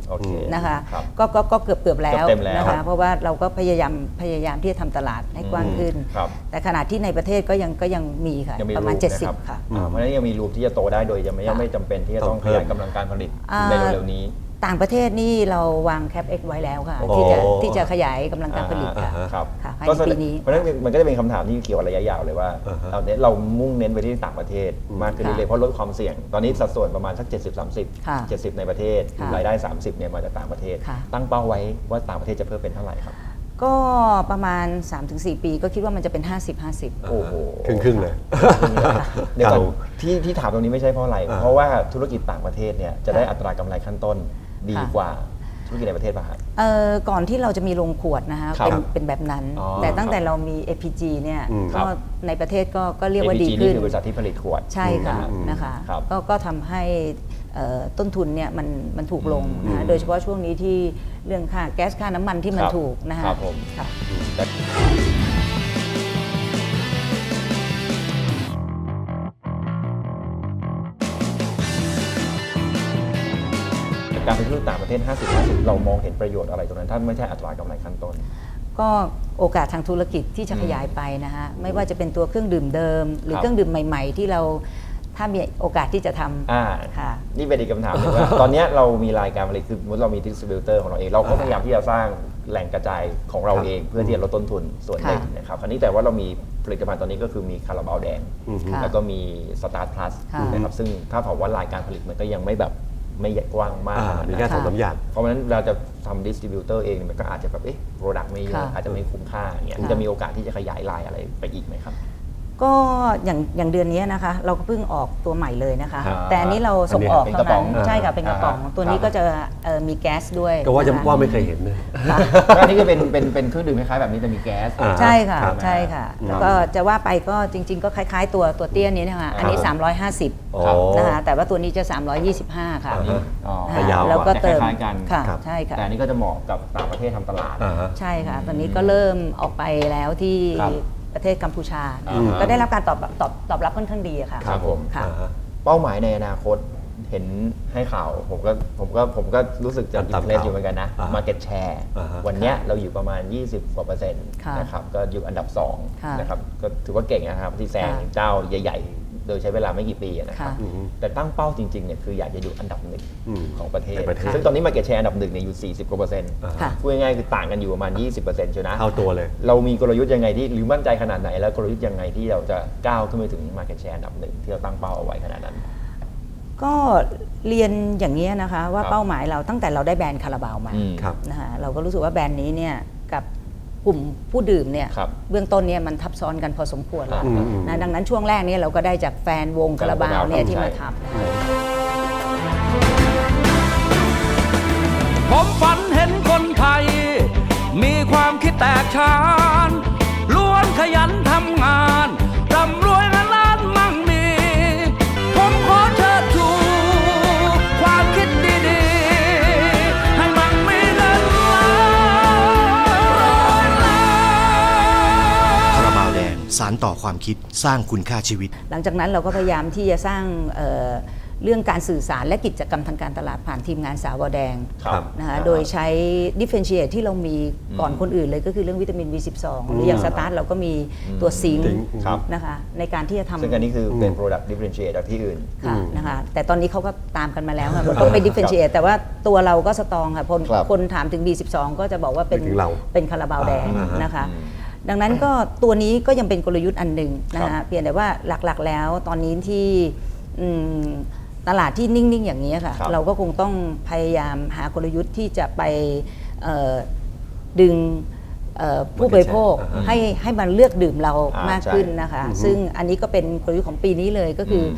โอเค
87นะคะ
ครับ
ก็ก็ก็เกือบเกือบแล้ว
เกือบเต็มแล้ว
นะ
ครั
คะ
บ
เพราะว่าเราก็พยายามพยายามที่จะทำตลาดให้กว้างขึ้น
ครับ
แต่ขนาดที่ในประเทศก็ยังก็ยังมีค่ะ
ยังมี
ประมาณ
รูนะครับ
70 ค่ะ
อ่าเพราะฉะนั้นยังมีรูปที่จะโตได้โดยยังไม่ยังไม่จำเป็นที่จะต้อง
ต้อง
ข
เพิ่ม
ยายกำลังการผลิต
อ่า
ในเร็วๆนี้
ต่างประเทศนี่เราวางแคปเอ็กไว้แล้วค่ะ
โอ้
ที่จะที่จะขยายกำลังการผลิต
อ่า
ค่ะ
ฮะ ครับ
ค่ะภาย
ก็
ใน
แสด
ปี
ง
นี้
เพราะฉะนั้นมันก็จะเป็นคำถามที่เกี่ยวกับระยะยาวเลยว่า
อ่าฮะ
เอาเนี้ยเรามุ่งเน้นไปที่ต่างประเทศ มากขึ้น
ค่ะ
เรื่อยๆเพราะลดความเสี่ยง ตอนนี้สัดส่วนประมาณสัก 70 30
ค่ะ
70 ในประเทศ
ค่ะ
รายได้ 30เนี่ยมาจากต่างประเทศ
ค่ะ
ตั้งเป้าไว้ว่าต่างประเทศจะเพิ่มเป็นเท่าไหร่ครับ
ก็ประมาณ 3-4 ปี ก็คิดว่ามันจะเป็น 50-50
โอ้โห
ครึ่งครึ่งๆเลย
เดี๋ยวก่อน
เอา
ที่ที่ถามตรงนี้ไม่ใช่เพราะอะไร
อ่า
เพราะว่าธุรกิจต่างประเทศเนี่ยจะได้
ค่ะ
อัตรากำไรขั้นต้นดี
ค่ะ
กว่าธุรกิจในประเทศป่ะครับ
เอ่อก่อนที่เราจะมีโรงขวดนะคะ
ครับ
เป็นเป็นแบบนั้น
อ๋อ
แต่ตั้งแต่เรามี APG เนี่ย
อืม
ก็
ครับ
ในประเทศก็ก็เรียกว่า
APG
ดีขึ้น
นี่คือบริษัทที่ผลิตขวด
ใช่ค่ะ
อืม
นะคะ
ครับ
ก็ก็ทำให้เอ่อ ต้นทุนเนี่ยมันมันถูกลง
อื
นะ
ม
คะโดยเฉพาะช่วงนี้ที่เรื่องค่าแก๊สค่าน้ำมันที่มัน
ครับ
ถูกนะคะ
ครับผม
ค่ะ
แต่การไปธุรกิจต่างประเทศ 50 50 เรามองเห็นประโยชน์อะไรตรงนั้น ถ้าไม่ใช่อัตรากำไรขั้นต้น
ก็โอกาสทางธุรกิจที่จะขยายไปนะคะไม่ว่าจะเป็นตัวเครื่องดื่มเดิม หรือ
ครับ
เครื่องดื่มใหม่ ๆ ที่เรา ถ้ามีโอกาสที่จะทำ
อ่า
ค่ะ
นี่เป็นอีกคำถามหนึงว่า ตอนเนี้ยเรามีรายการผลิตคือสมมติเรามีดิสติบิวเตอร์ของเราเอง เราก็พยายามที่จะสร้างแหล่งกระจายของเรา
ครับ
เอง เพื่อที่จะลดต้นทุนส่วนหนึ่ง
ค่ะ
นะครับคราวนี้แต่ว่าเรามีผลิตภัณฑ์ตอนนี้ก็คือมีคาราบาวแดง
อืม
ค่ะ
แล้วก็มีสตาร์ทพลัส
ค่ะ
นะครับซึ่งถ้าเผาว่ารายการผลิตมันก็ยังไม่แบบไม่กว้างมาก
อ่า
ขนาด
มี
นั้น
แค่สองสามอย่าง
เพราะฉะนั้นเราจะทำดิสติบิวเตอร์เองมันก็อาจจะแบบเอ๊ะโปรดักต์ไม่เยอะ
ค่ะ
อาจจะไม่คุ้มค่าอย่างเงี้ย
ค่ะ
จะมีโอกาสที่จะขยายลายอะไรไปอีกไหมครับ
ก็อย่างอย่างเดือนนี้นะคะ เราก็เพิ่งออกตัวใหม่เลยนะคะ
ครับ
แต่อันนี้เราส่งออก
เป็นก
เท่า
ระป๋
นั้
อง
นใช่ค่ะเป็นกระป๋อง
อ่า
ตัวนี้
ครับ
ก็จะเอ่อมีแก๊สด้วย
ก็ว่าจะ
นะคะ
ว่าไม่เคยเห็นเลย
อันนี้ก็เป็นเป็นเป็นเครื่องดื่มคล้ายๆแบบนี้แต่มีแก๊ส
อ่า
ใช่ค่ะ
ครับ
ใช่ค่ะ
อืม
แล้วก็จะว่าไปก็จริง ๆ ก็คล้าย ๆ ตัวตัวเตี้ยนี้นะคะอันนี้
ครับ
350
โอ้
นะคะแต่ว่าตัวนี้จะ 325 ค่ะ
อ่าฮะ
อ๋อ
นะคะ
แต่ยาวกว่า
แล้วก็เติม
คล้ายๆกัน
ค่ะ
ครับ
ใช่ค่ะ
แต่อันนี้ก็จะเหมาะกับต่างประเทศทำตลาด
อ่าฮะ
ใช่ค่ะ ตอนนี้ก็เริ่มออกไปแล้วที่
ครับ
ประเทศกัมพูชา
อ่าฮะ
ก็ได้รับการตอบรับตอบตอบรับค่อนข้างดีอะค่ะ
ครับผม
ค่ะ
อ่าฮะ
เป้าหมายในอนาคตเห็นให้ข่าว ผมก็ผมก็ผมก็รู้สึกจะ
ตาม
อินเทรส
ข่าว
อยู่เหมือนกันนะ
อ่าฮะ
Market Share
อ่าฮะ
วันเนี้ยเราอยู่ประมาณ 20กว่าเปอร์เซ็นต์
ค่ะ
นะครับก็อยู่อันดับ
ค่ะ
2 นะครับ ก็ถือว่าเก่งนะครับ ที่แซง
ค่ะ
เจ้าใหญ่ ๆ โดยใช้เวลาไม่กี่ปีนะครับ
ค่ะ
อืม
แต่ตั้งเป้าจริงๆเนี่ยคืออยากจะอยู่อันดับหนึ่ง
อืม
ของประเทศ
ในประเทศ
ซึ่งตอนนี้ Market Share อันดับหนึ่งเนี่ยอยู่ 40 กว่าเปอร์เซ็นต์
อ่า
ค่ะ
พูดง่ายๆคือต่างกันอยู่ประมาณ 20%เชียวนะ
เท่าตัวเลย
เรามีกลยุทธ์ยังไงที่หรือมั่นใจขนาดไหน แล้วกลยุทธ์ยังไงที่เราจะก้าวขึ้นไปถึง Market Share อันดับหนึ่งที่เราตั้งเป้าเอาไว้ขนาดนั้น
ก็เรียนอย่างนี้ยนะคะ ว่า
ครับ
เป้าหมายเราตั้งแต่เราได้แบรนด์คาราบาวมา
อืม
ครับ
นะคะเราก็รู้สึกว่าแบรนด์นี้เนี่ย กับกลุ่มผู้ดื่มเนี่ย
ครับ
เบื้องต้นเนี่ยมันทับซ้อนกันพอสมควรแล้ว
อืมอืม
นะดังนั้นช่วงแรกเนี่ยเราก็ได้จากแฟนวงคาราบาวเนี่ยที่มาทำ
ผมฝันเห็นคนไทย มีความคิดแตกฉาน ล้วนขยันทำงาน
ต่อความคิดสร้างคุณค่าชีวิต
หลังจากนั้นเราก็พยายามที่จะสร้างเอ่อเรื่องการสื่อสารและกิจกรรมทางการตลาดผ่านทีมงานสาวแดง
ครับ
นะคะ
อ่า
โดยใช้ differentiate ที่เรามีก่อนคนอื่นเลยก็คือเรื่องวิตามิน B12 หรืออย่างสตาร์ทเราก็มีตัวซิงค์
ซิงค์
ครับ
นะคะในการที่จะทำ
ซึ่งอันนี้คือเป็น product differentiate จากที่อื่น
ค่ะนะคะแต่ตอนนี้เขาก็ตามกันมาแล้วค่ะมันต้องไป differentiate แต่ว่าตัวเราก็สตรองค่ะคน
ครับ
คนถามถึง B12 ก็จะบอกว่าเป็น
นึกถึงเรา
เป็นคาราบาวแดง
อ่าฮะ
นะคะ ดังนั้นก็ตัวนี้ก็ยังเป็นกลยุทธ์อันหนึ่งนะ
ครั
คะ
บ
เพียงแต่ว่าหลักๆแล้วตอนนี้ที่อืมตลาดที่นิ่ง ๆ อย่างนี้ค่ะ
ครับ
เราก็คงต้องพยายามหากลยุทธ์ที่จะไปเอ่อดึงเอ่อผู้บริโภค
อ่าฮะ
ให้ให้มันเลือกดื่มเรา
อ่าม
มาก
ใช่
ขึ้นนะคะ ซึ่งอันนี้ก็เป็นกลยุทธ์ของปีนี้เลยก็คืออ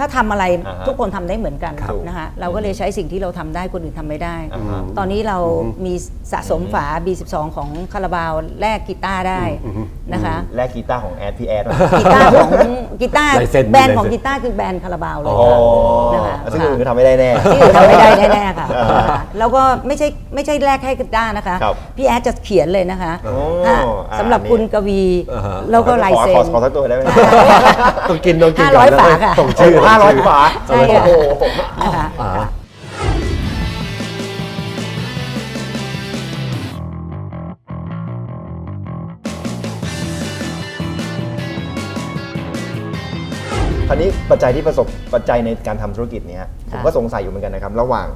ถ้าทำอะไร
อ่าฮะ
ทุกคนทำได้เหมือนกัน
ครับ
นะคะเราก็เลยใช้สิ่งที่เราทำได้คนอื่นทำไม่ได้
อ่าฮะ
ตอนนี้เรามีสะสมฝา B12 ของคาราบาวแลกกีตาร์ได้นะคะ
แลกกีตาร์ของแอดพี่แอด
กีตาร์ของกีตาร์
ลายเซ็น
แบรนด์ของ
ลายเซ็น
กีตาร์คือแบรนด์คาราบาวเลย
อ๋อ
ค่ะนะคะ
ซึ่งคนอื่นก็ทำไม่ได้แน่
ที่อื่นทำไม่ได้แน่ๆค่ะ
อ่า
นะคะแล้วก็ไม่ใช่ไม่ใช่แลกแค่กีตาร์นะคะ
ครับ
พี่แอดจะเขียนเลยนะคะ
โอ้
อะ
อ่า
สำหรับคุณกวี
อ่าฮะ
แล้วก็ลายเซ็น
ขอขอขอสักตัวได้ไหม
ต้องกินต้องกิน
ห้าร้อย
ก่นแล้ว
ฝาค่ะ
ส่งชื่อ
ห้าร้อยฝา
ใช่ค่ะ
โอ้โห
นะคะ
อ่า
คราวนี้ปัจจัยที่ประสบปัจจัยในการทำธุรกิจเนี้ยผม
ค่ะ
ก็สงสัยอยู่เหมือนกันนะครับ ระหว่าง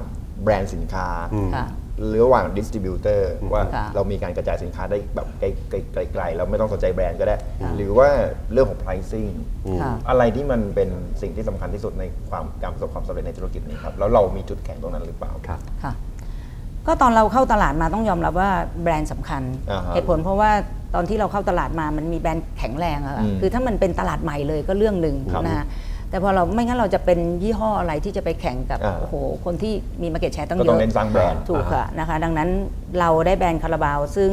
แบรนด์สินค้า
ค่ะ
หรือระหว่างดิสติบิวเตอร์ว่า
ค่ะ
เรามีการกระจายสินค้าได้แบบไกลๆไกลๆเราไม่ต้องสนใจแบรนด์ก็ได้
ค่ะ
หรือว่าเรื่องของ pricing
ค่ะ
อะไรที่มันเป็นสิ่งที่สำคัญที่สุดในความการประสบความสำเร็จในธุรกิจนี้ครับแล้วเรามีจุดแข็งตรงนั้นหรือเปล่า
ครับ
ค่ะ ก็ตอนเราเข้าตลาดมาต้องยอมรับว่าแบรนด์สำคัญ
อ่าฮะ
เหตุผลเพราะว่าตอนที่เราเข้าตลาดมามันมีแบรนด์แข็งแรงอะค่ะ
อืม
คือถ้ามันเป็นตลาดใหม่เลยก็เรื่องหนึ่ง
ครับ
นะฮะ แต่พอเราไม่งั้นเราจะเป็นยี่ห้ออะไรที่จะไปแข่งกับ
อ่า
โอ้โหคนที่มีมาเก็ตแชร์ตั้ง
ก็
เย
ต้อง
อะ
เน้นสร้างแบรนด์
ถูกค่ะนะคะดังนั้นเราได้แบรนด์คาราบาว ซึ่ง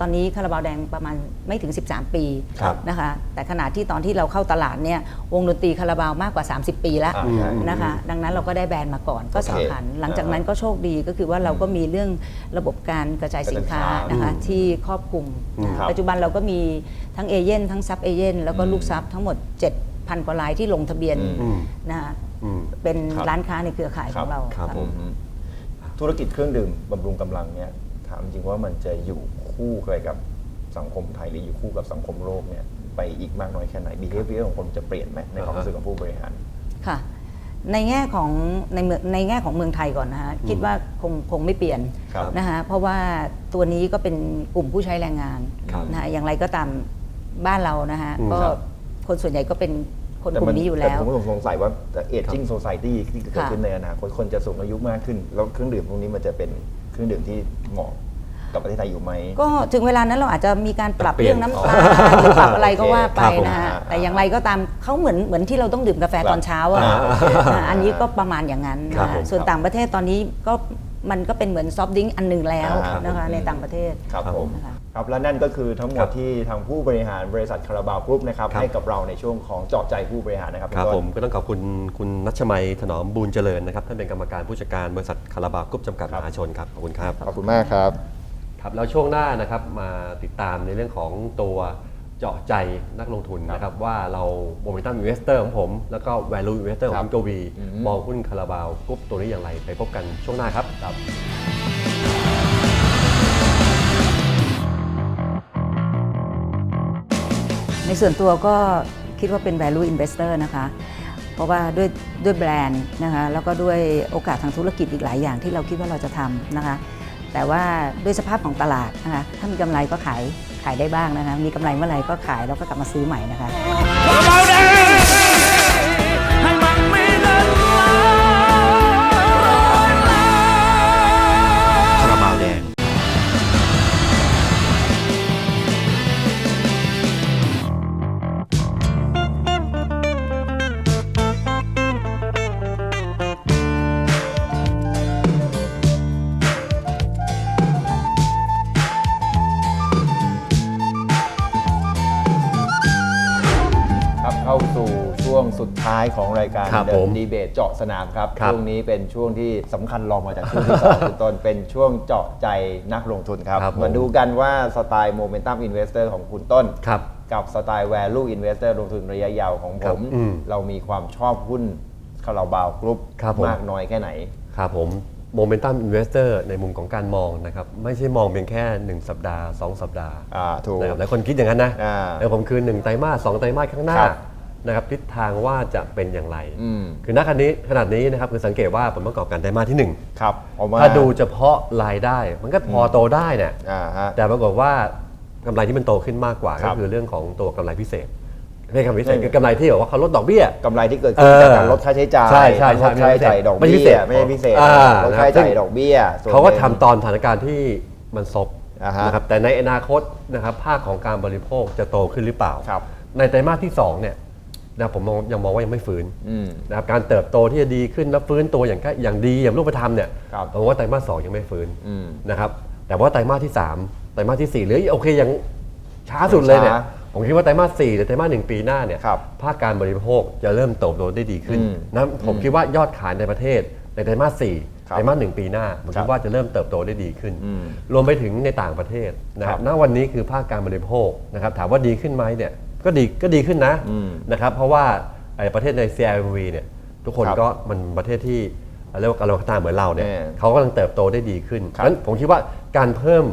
ตอนนี้คาราบาวแดงประมาณไม่ถึง 13 ปี
ครับ
นะคะแต่ขณะที่ตอนที่เราเข้าตลาดเนี่ยวงดนตรีคาราบาวมากกว่า 30 ปีแล้ว
อ่าใช่
นะคะดังนั้นเราก็ได้แบรนด์มาก่อนก็สำคัญ หลังจากนั้นก็โชคดีก็คือว่าเราก็มีเรื่องระบบการกระจายสินค้านะคะที่ครอบคลุมนะ
ครับ
ปัจจุบันเราก็มีทั้งเอเย่นทั้งซับเอเย่นแล้วก็ลูกซับทั้งหมด 7,000กว่ารายที่ลงทะเบียน
อืม
นะคะ
อืม
เป็น
ครับ
ร้านค้าในเครือข่ายของเรา
ครับ
ค่ะ
ผม
อืม ธุรกิจเครื่องดื่มบำรุงกำลังเนี่ยถามจริงว่ามันจะอยู่คู่ไปกับสังคมไทยหรืออยู่คู่กับสังคมโลกเนี่ยไปอีกมากน้อยแค่ไหน behavior ของคนจะเปลี่ยนไหมในความรู้สึกของผู้บริหาร
ค่ะ ในแง่ของในเมืองในแง่ของเมืองไทยก่อนนะฮะคิดว่าคงคงไม่เปลี่ยน
ครับ
นะคะเพราะว่าตัวนี้ก็เป็นกลุ่มผู้ใช้แรงงาน
ครับ
นะคะอย่างไรก็ตามบ้านเรานะฮะ
อืม
ก็
ครับ
คนส่วนใหญ่ก็เป็นคน
แต่
กลุ่
มั
มนี้อยู่แล้ว
ต่ผมก็สงสัยว่าแต่ aging society ที่เกิด
ค่ะ
ขึ้นในอนาคตคนจะสูงอายุมากขึ้น แล้วเครื่องดื่มพวกนี้มันจะเป็นเครื่องดื่มที่เหมาะกับประเทศไทยอยู่ไหม
ก็ถึงเวลานั้นเราอาจจะมีการปรับ
ปรับเปลี่ยน
เรื่องน้ำตาลหรือปรับอะไรก็ว่าไป
ครับผม
นะฮะ
อ่า
แต่อย่างไรก็ตามเขาเหมือนเหมือนที่เราต้องดื่มกาแฟตอนเช้าอะ
อ่า
อ่าอันนี้ก็ประมาณอย่างนั้น
ครับ
นะ
ผ
ฮะ
ม
ส่วนต่างประเทศตอนนี้ก็มันก็เป็นเหมือนซอฟต์ดริงก์อันหนึ่งแล้ว
อ่า
นะคะในต่างประเทศ
ครับผม
นะ คะ
ครับและนั่นก็คือทั้งหม
ครั
ด
บ
ที่ทางผู้บริหารบริษัทคาราบาวกรุ๊ปนะครับ
ครับ
ให้กับเราในช่วงของเจาะใจผู้บริหารนะครับ
ครับ
ณต้น
ผมก็ต้องขอบคุณคุณนัชมัยถนอมบูญเจริญนะครับท่านเป็นกรรมการผู้จัดการบริษัทคาราบาวกรุ๊ปจำกัดมหาชนครับขอบคุณครับ
ขอบคุณมากครับ
ครับแล้วช่วงหน้านะครับมาติดตามในเรื่องของตัวเจาะใจนักลงทุนนะครับว่าเราโมเมนตัมอินเวสเตอร์ของผม แล้วก็ value investor ขอ
ครั
ง
บ
คุณกวี
อืม
มองหุ้นคาราบาวกรุ๊ปตัวนี้อย่างไรไปพบกันช่วงหน้าครับ
ในส่วนตัวก็คิดว่าเป็น value investor นะคะ เพราะว่าด้วยด้วยแบรนด์นะคะแล้วก็ด้วยโอกาสทางธุรกิจอีกหลายอย่างที่เราคิดว่าเราจะทำนะคะ แต่ว่าด้วยสภาพของตลาดนะคะถ้ามีกำไรก็ขายขายได้บ้างนะคะ มีกำไรเมื่อไหร่ก็ขายแล้วก็กลับมาซื้อใหม่นะคะ
ของรายการ
ครับ
เดิ
ผ
น
ม
ดีเบตเจาะสนามครับ
ครับ
ช่วงนี้เป็นช่วงที่สำคัญรองมาจากช่วงที่สองคุณต้นเป็นช่วงเจาะใจนักลงทุนครับ
ครับผม
มาดูกันว่าสไตล์โมเมนตัมอินเวสเตอร์ของคุณต้น
ครับ
กับสไตล์ value investor ลงทุนระยะยาวของผ
ครับ
ม
อืม
เรามีความชอบหุ้นคาราบาวกรุ๊ป
ครับผม
มากน้อยแค่ไหน
ครับผมโมเมนตัมอินเวสเตอร์ในมุมของการมองนะครับ ไม่ใช่มองเพียงแค่ 1 สัปดาห์ 2 สัปดาห์
อ่าถูก
นะครับหลายคนคิดอย่างนั้นนะ
อ่า
แต่ผมคือ 1 ไตรมาส2ไตรมาสข้างหน้า
ครับ
นะครับทิศทางว่าจะเป็นอย่างไร
อืม
คือณขณะนี้ขนาดนี้นะครับคือสังเกตว่าผลประกอบการไตรมาสที่
ครับออกมา
1 ถ้าดูเฉพาะรายได้ มันก็พอโตได้เนี่ย
อ่าฮะ
แต่ปรากฏว่ากำไรที่มันโตขึ้นมากกว่า
ครั
ก็
บ
คือเรื่องของตัวกำไรพิเศษไม่ใช่กำไรพิเศษ
ไม่
คือกำไรที่แบบว่าเขาลดดอกเบี้ย
กำไรที่เกิดขึ้นจากการลดค่าใช้จ่าย
ใช่ใช่ใช่
ลดค่าใช้จ่ายดอก
ไม่
เบี้
ใช่พิเศ
ย
ษ
ไม่ใช่พิเศษ
อ่า
ลดค่าใช้จ่าย
นะครับ
ดอกเบี้ยส่วน
เขาก็
หนึ่ง
ทำตอนสถานการณ์ที่มันซบ
อ่าฮะ
นะครับแต่ในอนาคตนะครับภาคของการบริโภคจะโตขึ้นหรือเปล่า
ครับ
ในไตรมาสที่2เนี่ย นะผมมองยังมองว่ายังไม่ฟื้น
อืม
นะครับการเติบโตที่จะดีขึ้นและฟื้นตัวอย่างใกล้อย่างดีอย่างรูปธรรมเนี่ย
ครับ
ผมว่าไตรมาสสองยังไม่ฟื้น
อืม
นะครับแต่ว่าไตรมาสที่ 3 ไตรมาสที่ 4 หรือโอเคยังช้าสุดเลยเนี่ย
ช้า
ผมคิดว่าไตรมาสสี่หรือไตรมาสหนึ่งปีหน้าเนี่ย
ครับ
ภาคการบริโภคจะเริ่มเติบโตได้ดีขึ้น
อืม
นะผมคิดว่ายอดขายในประเทศในไตรมาสสี่
ครับ
ไตรมาสหนึ่งปีหน้าผม
ครั
คิ
บ
ดว่าจะเริ่มเติบโตได้ดีขึ้น
อืม
รวมไปถึงในต่างประเทศนะค
ครั
รับบณวันนี้คือภาคการบริโภคนะครับถามว่าดีขึ้นไหมเนี่ย ก็ดีก็ดีขึ้นนะ
อืม
นะครับเพราะว่าไอ้ประเทศใน CIMV เนี่ยทุกคน
ครับ
ก็มันประเทศที่เรียกว่ากำลังพัฒนาเหมือนเราเนี่ย
แน่
เขากำลังเติบโตได้ดีขึ้น
ครับ
นั้นผมคิดว่าการเพิ่ม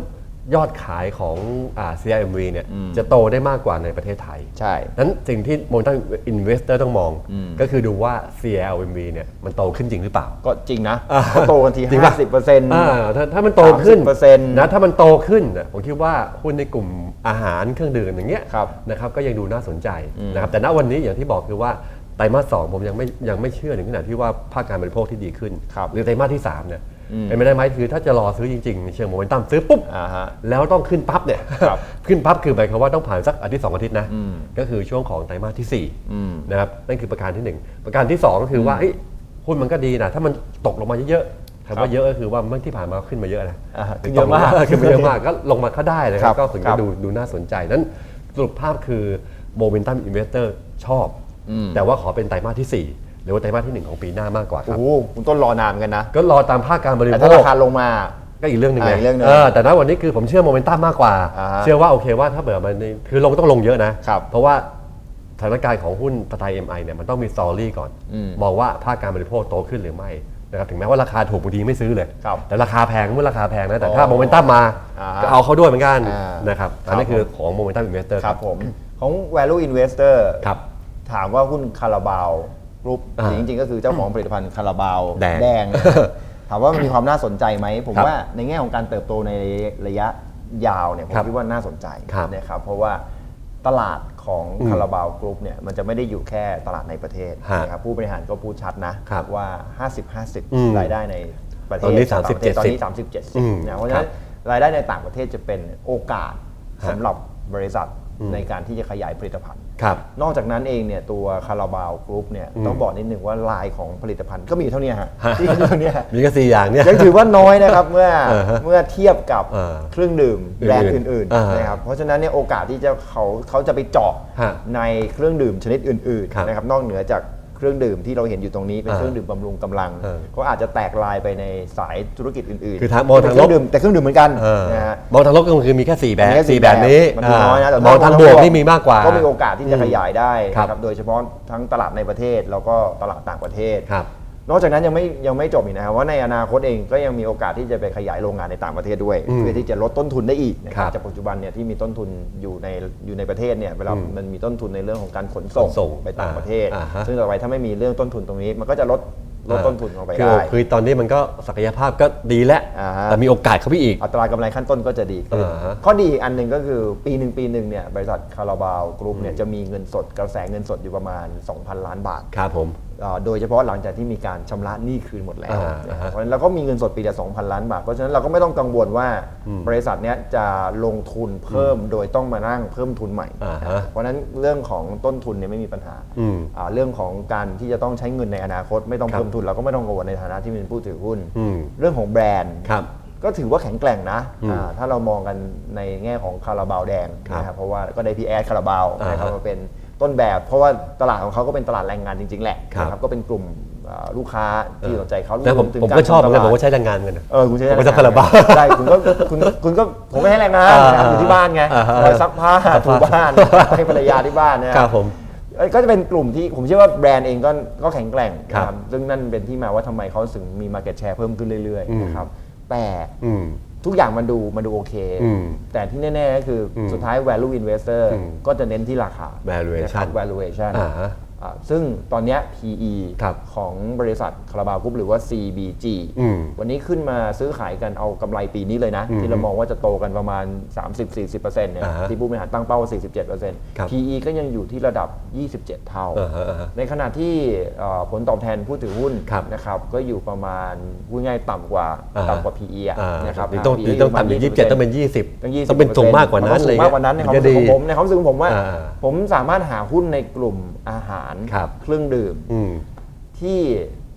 ยอดขายของอ่า CIMV เนี่ย
อืม
จะโตได้มากกว่าในประเทศไทย
ใช่
นั้นสิ่งที่โมเ t น m อินเวสเตอร์ต้องมอง
อืม
ก็คือดูว่า CLMV เนี่ยมันโตขึ้นจริงหรือเปล่า
ก็จริงนะเขาโตกันที
จริงปะ
50เปอร์เซ็นต์
อ่าถ้าถ้ามันโตขึ้น
30%
นะถ้ามันโตขึ้นน่ะผมคิดว่าหุ้นในกลุ่มอาหารเครื่องดื่มอย่างเงี้ย
ครับ
นะครับก็ยังดูน่าสนใจ
อืม
นะครับแต่ณวันนี้อย่างที่บอกคือว่าไตรมาสสองผมยังไม่ยังไม่เชื่อถึงขนาดที่ว่าภาคการบริโภคที่ดีขึ้น
ครับ
หรือไตรมาสที่3เนี่ย
อืม
เป็นไม่ได้ไหมคือถ้าจะรอซื้อจริงๆในเชิงโมเมนตัมซื้อปุ๊บ
อ่าฮะ
แล้วต้องขึ้นปั๊บเนี่ย
ครับ
ขึ้นปั๊บคือหมายความว่าต้องผ่านสักอาทิตย์สองอาทิตย์นะ
อืม
ก็คือช่วงของไตรมาสที่สี่
อืม
นะครับนั่นคือประการที่หนึ่งประการที่สองก็คือว่าเอ้ยหุ้นมันก็ดีนะถ้ามันตกลงมาเยอะๆ
ครั
คำ
บ
ว่าเยอะก็คือว่าเมื่อที่ผ่านมาขึ้นมาเยอะนะ
อ่าฮะขึ้นเยอะมาก
ขึ้นมาเยอะมากก็ลงมาก็ได้นะค
ครั
รับบก็ถึง
ครั
จะ
บ
ดูดูน่าสนใจนั้นสรุปภาพคือโมเมนตัมอินเวสเตอร์ชอบ
อืม
แต่ว่าขอเป็นไตรมาสที่ 4 หรือว่าไตรมาสที่ 1 ของปีหน้ามากกว่าค
โอ้
รับ
โหคุณต้นรอนานเหมือนกันนะ
ก็รอตามภาคการบริ
แต่
โภ
ถ้า
ค
ราคาลงมา
ก็อีกเรื่องหนึ่ง
อ่า
ไง
อีกเรื่องหนึ่ง
เออแต่ณวันนี้คือผมเชื่อโมเมนตัมมากกว่า
อ่าฮะ
เชื่อว่าโอเคว่าถ้าเผื่อมันคือลงต้องลงเยอะนะ
ครับ
เพราะว่าสถานการณ์ของหุ้นสไตล์ MI เนี่ยมันต้องมีสตอรี่ก่อน
อืม
มองว่าภาคการบริโภคโตขึ้นหรือไม่นะครับถึงแม้ว่าราคาถูกบางทีไม่ซื้อเลย
ครับ
แต่ราคาแพงเมื่อราคาแพงนะ แต่
อ๋อ
ถ้าโมเมนตัมมา
อ่าฮะ
ก็เอาเขาด้วยเหมือนกัน
อ่าน
นะครับ
ครับ
อันนี้คือของโมเมนตัมอินเวสเตอร์
ครับผม ของ value investor
ครับ
ถามว่าหุ้นคาราบาว กรุ๊ป
อ่า
จริงๆ ก็คือเจ้าของผลิตภัณฑ์คาราบาว
แดง
นะครับถามว่ามันมีความน่าสนใจไหม ผม
ครับ
ว่าในแง่ของการเติบโตในระยะยาวเนี่ยผม
ครับ
คิดว่าน่าสนใจ
ครับ
นะครับเพราะว่าตลาดของ
อืม
คาราบาวกรุ๊ปเนี่ยมันจะไม่ได้อยู่แค่ตลาดในประเทศ
ฮะ
นะครับผู้บริหารก็พูดชัดนะครับว่า
อืม
50-50 รายได้ในประเทศ
ตอนนี้
กับต่างประเทศ
30-70
ตอนนี้ 30-70
อืม
นะเพราะฉะนั้นรายได้ในต่างประเทศจะเป็นโอกาส
ฮะ
สำหรับบริษัท ในการที่จะขยายผลิตภัณฑ์
ครับ
นอกจากนั้นเองเนี่ยตัวคาราบาวกรุ๊ปเนี่ยต้องบอกนิดหนึ่งว่าลายของผลิตภัณฑ์ก็มีเท่านี้ฮะ
ฮะ
ที่เท่านี้ฮะ
มีแค่สี่อย่างเนี่ย
ยังถือว่าน้อยนะครับเมื่อ
เออฮะ
เมื่อเทียบกับ
เออ
เครื่องดื่มแบรนด์
อื่นๆ
อื่น
อ่า
ๆนะครับเพราะฉะนั้นเนี่ยโอกาสที่จะเขาเขาจะไปเจาะ
ฮะ
ในเครื่องดื่มชนิดอื่น
ครับ
ๆนะครับนอกเหนือจาก เครื่องดื่มที่เราเห็นอยู่ตรงนี้เป็น
อ่า
เครื่องดื่มบำรุงกำลัง
เออ
เขาอาจจะแตกลายไปในสายธุรกิจอื่นๆ
คือทางมองทางลบ
เป็นเครื่องดื่มแต่เครื่องดื่มเหมือนกัน
เออ
นะฮะ
มองทางลบก็คือมีแค่สี่แบบ
อันนี้
สี่แบบนี้
มันมีน้อยนะแต่
มองทางบวกนี่มีมากกว่า
ก็มีโอกาสที่จะขยายได้
ครับ
นะครับโดยเฉพาะทั้งตลาดในประเทศแล้วก็ตลาดต่างประเทศ
ครับ
นอกจากนั้นยังไม่ยังไม่จบอีกนะครับว่าในอนาคตเองก็ยังมีโอกาสที่จะไปขยายโรงงานในต่างประเทศด้วย
อืม
เพื่อที่จะลดต้นทุนได้อีกนะค
ครั
รับบจากปัจจุบันเนี่ยที่มีต้นทุนอยู่ในอยู่ในประเทศเนี่ยเวลา
อืม
มันมีต้นทุนในเรื่องของการขนส่ง
ขนส่ง
ไปต่างประเทศ
อ่าฮะ
ซึ่งต่อไปถ้าไม่มีเรื่องต้นทุนตรงนี้มันก็จะลดลดต้นทุนลงไป
คือ
ได้
คือตอนนี้มันก็ศักยภาพก็ดีแล้ว
อ่าฮะ
แต่มีโอกาสเข้าไปอีก
อัตรากำไรขั้นต้นก็จะดีขึ้น
อ่าฮะ
ข้อดีอีกอันหนึ่งก็คือปีหนึ่งปีหนึ่งเนี่ยบริษัทคาราบาวกรุ๊ปเนี่ยจะมีเงินสดกระแสเงินสดอยู่ประมาณ 2,000 ล้านบาท
ครับผม
อ่า โดยเฉพาะหลังจากที่มีการชำระหนี้คืนหมดแล้ว
อ่า
นะครับ
อ่าฮะ
เพราะฉะนั้นเราก็มีเงินสดปีละ2,000 ล้านบาท เพราะฉะนั้นเราก็ไม่ต้องกังวลว่าบริษัทเนี้ยจะลงทุนเพิ่มโดยต้องมานั่งเพิ่มทุนใหม่
อ่าฮะ
เพราะฉะนั้นเรื่องของต้นทุนเนี่ยไม่มีปัญหา
อืม
อ่าเรื่องของการที่จะต้องใช้เงินในอนาคต ไม่ต้อง
ครับ
เพิ่มทุนเราก็ไม่ต้องกังวลในฐานะที่เป็นผู้ถือหุ้น
อืม
เรื่องของแบรนด์
ครับ
ก็ถือว่าแข็งแกร่งนะ
อืม
อ่าถ้าเรามองกันในแง่ของคาราบาวแดง
ครับ
นะครับเพราะว่าก็ได้พี่แอดคาราบาว
อ่าฮะ
นะครับมาเป็น ต้นแบบ เพราะว่าตลาดของเขาก็เป็นตลาดแรงงานจริง ๆ แหละ
ครับ
นะครับก็เป็นกลุ่มอ่าลูกค้าที่สนใจเขา
แล้วผม
รวถึง
ผมา
ร
ก็ชอบเหมือนกัน
ทำต
ผม
ลาด
ก็ใช้แรงงานเหมือนกันนะ
เออคุณใช้
ผมก็
แรงงน
ใช้คาราบาว
ใช่คุณก็คุณคุณก็ผมก็ให้แรงงาน
อ่า
นะครับอยู่ที่บ้านไง
อ่าฮะ
คอยซักผ้า
ซัก
ถู
ผ้า
บ้านให้ภรรยาที่บ้านเนี่ย
ครับผม
เอ้ยก็จะเป็นกลุ่มที่ผมเชื่อว่าแบรนด์เองก็ก็แข็งแกร่ง
ครับ
นะครับซึ่งนั่นเป็นที่มาว่าทำไมเขาถึงมี market share เพิ่มขึ้นเรื่อย
อืม
ๆนะครับแต่
อืม
ทุกอย่างมันดูมันดูโอเค
อืม
แต่ที่แน่ๆก็คืออ
ม
สุดท้าย value investor
อืม
ก็จะเน้นที่ราคา
valuation
นะครับ valuation
อ่าฮะ
อ่า ซึ่งตอนเนี้ย PE
ครับ
ของบริษัทคาราบาวกรุ๊ปหรือว่า CBG
อืม
วันนี้ขึ้นมาซื้อขายกันเอากำไรปีนี้เลยนะ
อืม
ที่เรามองว่าจะโตกันประมาณ 30-40%เนี่ย
อ่าฮะ
ที่ผู้บริหารตั้งเป้า
ครับ
47% PE ก็ยังอยู่ที่ระดับ 27 เท่า
อ่าฮะอ่าฮะ
ในขณะที่เอ่อผลตอบแทนผู้ถือหุ้น
ครับ
นะครับก็อยู่ประมาณพูดง่ายๆต่ำกว่า
อ่าฮะ
ต่ำกว่า PE อะ
อ่า
นะครับ
นี่ต้อง
PE
นี่ต้องต่ำจากยี่สิบเจ็ดต้องเป็นยี่สิบ
ต้อง20
ต้องเป็นสูงมากกว่านั้น
มั
เล
สู
ย
งมากกว่านั้นในความ
ถึ
รู้
ง
สึ
จะ
กของผมในความรู้สึกของผมว่า
อ่า
ผมสามารถหาหุ้นในกลุ่มอาหาร
ครับ
เครื่องดื่ม
อืม
ที่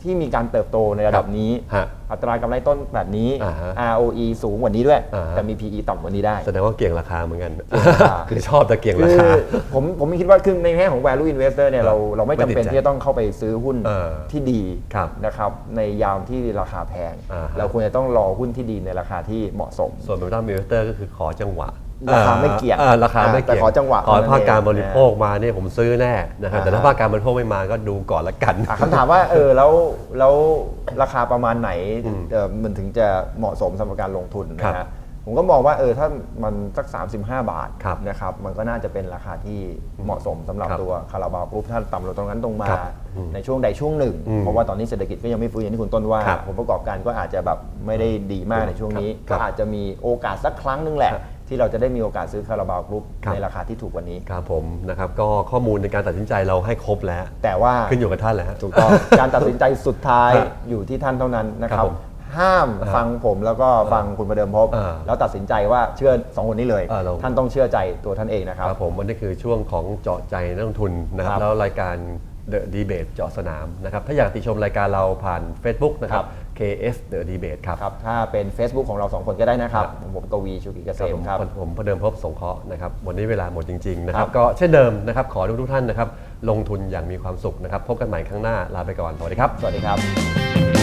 ที่มีการเติบโตในระดับนี้
ฮะ
อัตรากำไรต้นแบบนี้
อ่าฮะ
ROE สูงกว่านี้ด้วย
อ่าฮะ
แต่มี PE ต่ำกว่านี้ได้
แสดงว่าเกี่ยงราคาเหมือนกัน
ราคา
คือชอบแต่เกี่ยง
คื
รา
อ
คา
ผมผมคิดว่าคือในแง่ของ value investor เนี่ยเราเราไม่
ไม่
จำ
ติด
เป็น
ใจ
ที่จะต้องเข้าไปซื้อหุ้น
เออ
ที่ดี
ครับ
นะครับในยามที่ราคาแพง
อ่าฮะ
เราควรจะต้องรอหุ้นที่ดีในราคาที่เหมาะสม
ส่วนโมเดลมิเตอร์ก็คือขอจังหวะ
ราคาไม่เกี่ยง
อ่าราคาไม่เกี่ยง
แต่ขอจังหวะ
ขอ
เท่านั้น
ภาคการ
เอง
บริโภคมาเนี่ยผมซื้อแน่นะครับ
อ่า
แต่ถ้าภาคการบริโภคไม่มาก็ดูก่อนละกัน
อะคำถามว่าเออแล้วแล้วราคาประมาณไหน
อืม
เออมันถึงจะเหมาะสมสำหรับการลงทุน
ครั
นะ
บ
ฮะผมก็มองว่าเออถ้ามันสัก 35 บาท
ครับ
นะครับมันก็น่าจะเป็นราคาที่เหมาะสมสำหรับ
ครับ
ตัวคาราบาวกรุ๊ปถ้าต่ำลงตรงนั้นตรงมา
ครับอืม
ในช่วงใดช่วงหนึ่ง
อืม
เพราะว่าตอนนี้เศรษฐกิจก็ยังไม่ฟื้นอย่างที่คุณต้นว่า
ครับ
ผลประกอบการก็อาจจะแบบไม่ได้ดีมากในช่วงนี้
ครั
ก็
บ
อาจจะมีโอกาสสักครั้งหนึงแหละ
ครับ
ที่เราจะได้มีโอกาสซื้อคาราบาวกรุ๊ป
ครับ
ในราคาที่ถูกกว่านี้
ครับผมนะครับก็ข้อมูลในการตัดสินใจเราให้ครบแล้ว
แต่ว่า
ขึ้นอยู่กับท่านแล้วฮะ
ถูกต้อง การตัดสินใจสุดท้าย
ฮะ
อยู่ที่ท่านเท่านั้นนะค
ครั
รั
บบ ผม
ห้ามฟังผมแล้วก็ฟังคุณประเดิมพบ
อ่า
แล้วตัดสินใจว่าเชื่อสองคนนี้เลย
อ่าเรา
ท่านต้องเชื่อใจตัวท่านเองนะครับ
ครับผมวันนี้คือช่วงของเจาะใจนักลงทุนนะครับ
ครับ
แล้วรายการ The Debate เจาะสนามนะครับถ้าอยากติชมรายการเราผ่าน Facebook นะครับ KS The Debate ครับ
ครับถ้าเป็น Facebook ของเราสองคนก็ได้นะครับ ผมกวีชูกิจเกษมครับ
ผมผมพเดิมพบสงเคราะห์นะครับวันนี้เวลาหมดจริงๆนะค
ค
รั
รั
บบก็เช่นเดิมนะครับ ขอทุกทุกๆท่านนะครับ ลงทุนอย่างมีความสุขนะครับ พบกันใหม่ครั้งหน้าลาไปก่อนสวัสดีครับ
สวัสดีครับ